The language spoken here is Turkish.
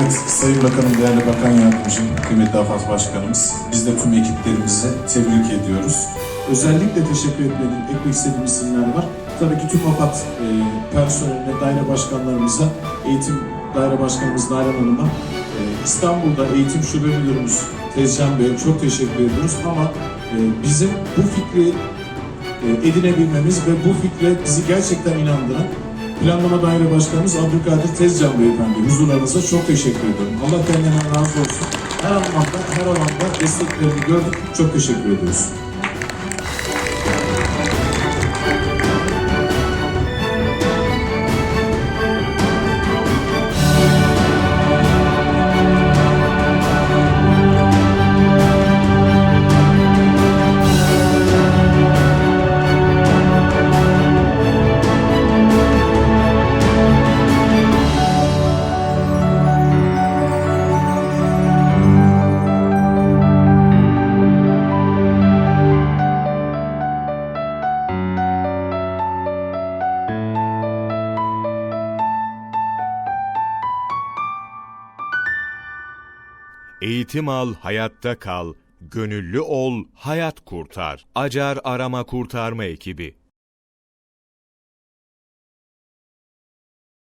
Evet, Sayın Bakanım, değerli Bakan Yardımcım, kıymetli AFAD Başkanımız, biz de tüm ekiplerimizi tebrik ediyoruz. Özellikle teşekkür etmediğim, ekmek istediğim isimler var. Tabii ki tüm AFAD e, personeline, daire başkanlarımıza, eğitim daire başkanımız Nalan Hanım'a, e, İstanbul'da eğitim şube müdürümüz Tezcan Bey'e çok teşekkür ediyoruz ama e, bizim bu fikri e, edinebilmemiz ve bu fikre bizi gerçekten inandıran Planlama Daire Başkanımız Abdülkadir Tezcan Beyefendi huzurlarınıza çok teşekkür ediyorum. Allah kendinden razı olsun. Her anlamda, her alanda desteklerini gördük. Çok teşekkür ediyoruz. Eğitim al, hayatta kal. Gönüllü ol, hayat kurtar. Acar Arama Kurtarma Ekibi